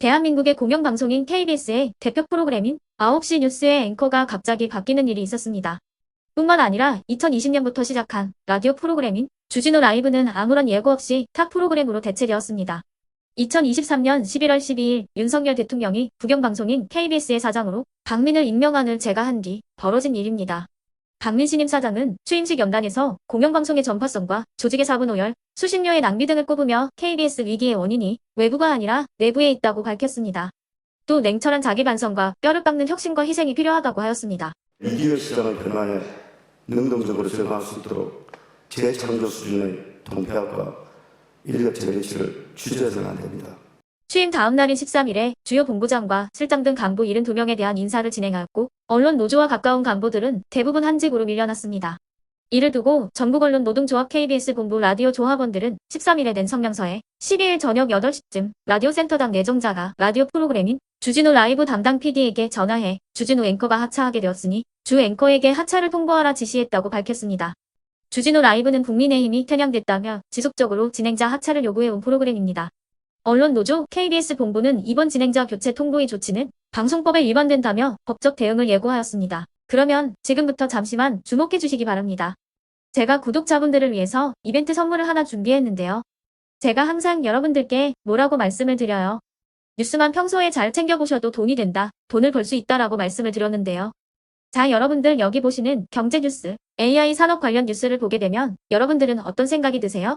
대한민국의 공영방송인 KBS의 대표 프로그램인 9시 뉴스의 앵커가 갑자기 바뀌는 일이 있었습니다. 뿐만 아니라 2020년부터 시작한 라디오 프로그램인 주진우 라이브는 아무런 예고 없이 타 프로그램으로 대체되었습니다. 2023년 11월 12일 윤석열 대통령이 국영방송인 KBS의 사장으로 박민을 임명한을 제가 한뒤 벌어진 일입니다. 박민 신임 사장은 취임식 연단에서 공영방송의 전파성과 조직의 사분 오열, 수신료의 낭비 등을 꼽으며 KBS 위기의 원인이 외부가 아니라 내부에 있다고 밝혔습니다. 또 냉철한 자기 반성과 뼈를 깎는 혁신과 희생이 필요하다고 하였습니다. 미디어 시장을 변화해 능동적으로 적응할 수 있도록 재창조 수준의 통폐합과 인력 재배치를 추진해서는 안 됩니다. 취임 다음 날인 13일에 주요 본부장과 실장 등 간부 72명에 대한 인사를 진행하였고 언론 노조와 가까운 간부들은 대부분 한직으로 밀려났습니다. 이를 두고 전국 언론 노동조합 KBS 본부 라디오 조합원들은 13일에 낸 성명서에 12일 저녁 8시쯤 라디오 센터당 내정자가 라디오 프로그램인 주진우 라이브 담당 PD에게 전화해 주진우 앵커가 하차하게 되었으니 주 앵커에게 하차를 통보하라 지시했다고 밝혔습니다. 주진우 라이브는 국민의힘이 편향됐다며 지속적으로 진행자 하차를 요구해온 프로그램입니다. 언론 노조 KBS 본부는 이번 진행자 교체 통보의 조치는 방송법에 위반된다며 법적 대응을 예고하였습니다. 그러면 지금부터 잠시만 주목해 주시기 바랍니다. 제가 구독자분들을 위해서 이벤트 선물을 하나 준비했는데요. 제가 항상 여러분들께 뭐라고 말씀을 드려요. 뉴스만 평소에 잘 챙겨보셔도 돈이 된다, 돈을 벌 수 있다라고 말씀을 드렸는데요. 자, 여러분들 여기 보시는 경제 뉴스, AI 산업 관련 뉴스를 보게 되면 여러분들은 어떤 생각이 드세요?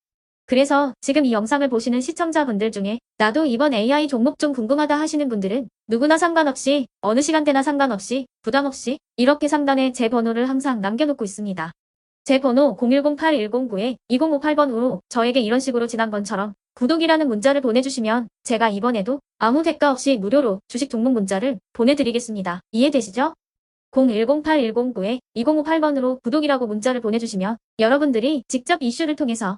그래서 지금 이 영상을 보시는 시청자분들 중에 나도 이번 AI 종목 좀 궁금하다 하시는 분들은 누구나 상관없이 어느 시간대나 상관없이 부담 없이 이렇게 상단에 제 번호를 항상 남겨놓고 있습니다. 제 번호 010-8109-2058번으로 저에게 이런 식으로 지난번처럼 구독이라는 문자를 보내주시면 제가 이번에도 아무 대가 없이 무료로 주식 종목 문자를 보내드리겠습니다. 이해되시죠? 010-8109-2058번으로 구독이라고 문자를 보내주시면 여러분들이 직접 이슈를 통해서